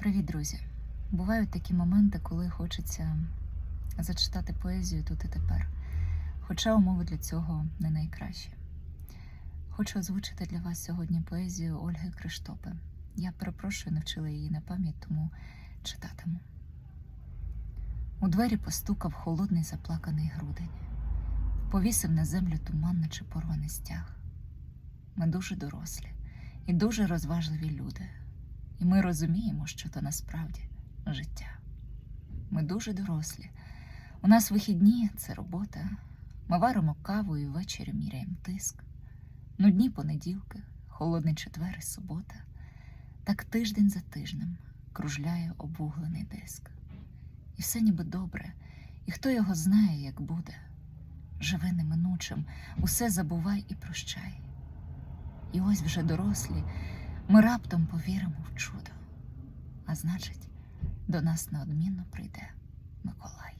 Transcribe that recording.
Привіт, друзі! Бувають такі моменти, коли хочеться зачитати поезію тут і тепер. Хоча умови для цього не найкращі. Хочу озвучити для вас сьогодні поезію Ольги Криштопи. Я перепрошую, не вчила її на пам'ять, тому читатиму. У двері постукав холодний заплаканий грудень, повісив на землю туманний чи порваний стяг. Ми дуже дорослі і дуже розважливі люди. І ми розуміємо, що то насправді життя. Ми дуже дорослі. У нас вихідні це робота. Ми варимо каву і ввечері міряємо тиск. Нудні понеділки, холодний четвер і субота. Так тиждень за тижнем кружляє обвуглений диск. І все ніби добре, і хто його знає, як буде. Живи неминучим, усе забувай і прощай. І ось вже дорослі, ми раптом повіримо в чудо, а значить, до нас неодмінно прийде Миколай.